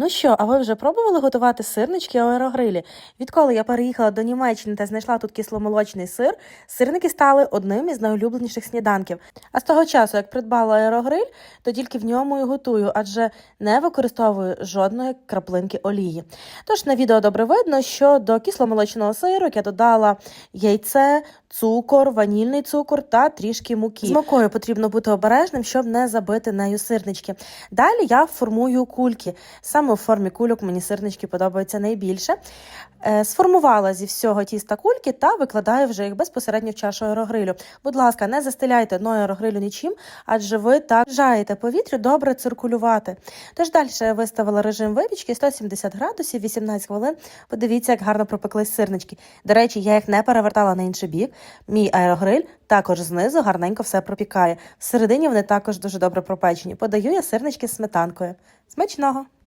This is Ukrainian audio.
Ну що, а ви вже пробували готувати сирнички у аерогрилі? Відколи я переїхала до Німеччини та знайшла тут кисломолочний сир, сирники стали одним із найулюбленіших сніданків. А з того часу, як придбала аерогриль, то тільки в ньому і готую, адже не використовую жодної краплинки олії. Тож на відео добре видно, що до кисломолочного сиру я додала яйце, цукор, ванільний цукор та трішки муки. З мукою потрібно бути обережним, щоб не забити нею сирнички. Далі я формую кульки. Саме у формі кульок мені сирнички подобаються найбільше. Е, Сформувала зі всього тіста кульки та викладаю вже їх безпосередньо в чашу аерогрилю. Будь ласка, не застеляйте дно аерогрилю нічим, адже ви так бажаєте повітрю добре циркулювати. Тож далі я виставила режим випічки 170 градусів, 18 хвилин. Подивіться, як гарно пропеклись сирнички. До речі, я їх не перевертала на інший бік. Мій аерогриль також знизу гарненько все пропікає. Всередині вони також дуже добре пропечені. Подаю я сирнички з сметанкою. Смачного!